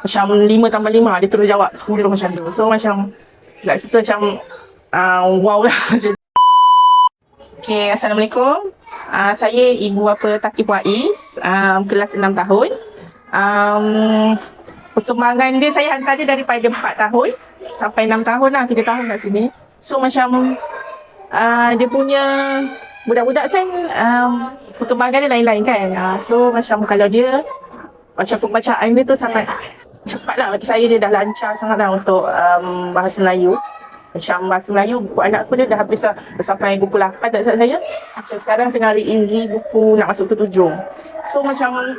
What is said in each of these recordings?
macam 5 tambah 5 dia terus jawab 10 macam tu. So macam kat situ macam uh, wow lah. Macam Okay, Assalamualaikum. Uh, saya Ibu Bapa Takif Waiz, um, kelas 6 tahun. Um, perkembangan dia, saya hantar dia daripada 4 tahun sampai 6 tahun lah, 3 tahun kat sini. So macam uh, dia punya budak-budak kan um, perkembangan dia lain-lain kan. Uh, so macam kalau dia, macam pembacaan dia tu sangat lah bagi saya dia dah lancar sangat lah untuk um, bahasa Melayu. Macam bahasa Melayu, buku anak aku dia dah habis dah sampai buku 8 tak saya. Macam sekarang tengah re-easy buku nak masuk ke 7. So macam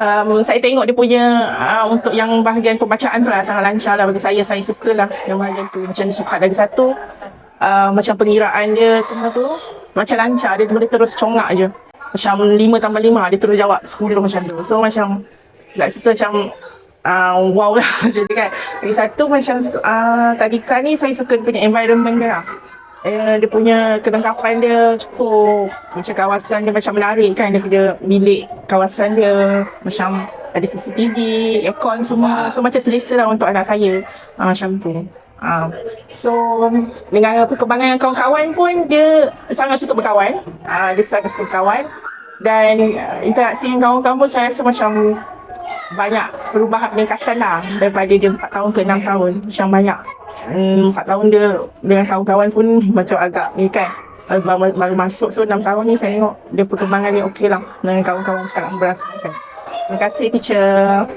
um, saya tengok dia punya uh, untuk yang bahagian pembacaan tu lah sangat lancar lah bagi saya. Saya suka lah yang bahagian tu. Macam dia cepat lagi satu. Uh, macam pengiraan dia semua tu. Macam lancar. Dia boleh terus congak je. Macam 5 tambah 5 dia terus jawab 10 macam tu. So macam kat situ macam uh, wow. Lah macam tu kan. Lagi satu macam uh, tadika ni saya suka dia punya environment dia lah. Eh, dia punya kelengkapan dia cukup macam kawasan dia macam menarik kan dia punya bilik kawasan dia macam ada CCTV, aircon semua. So macam selesa lah untuk anak saya. Uh, macam tu. Uh, so dengan perkembangan kawan-kawan pun dia sangat suka berkawan. Uh, dia sangat suka berkawan. Dan uh, interaksi dengan kawan-kawan pun saya rasa macam banyak perubahan peningkatan lah. Daripada dia 4 tahun ke 6 tahun. Macam banyak. Hmm, 4 tahun dia dengan kawan-kawan pun macam agak ni kan baru, baru, masuk. So 6 tahun ni saya tengok dia perkembangan dia okey lah. Dengan kawan-kawan sangat merasakan terima kasih teacher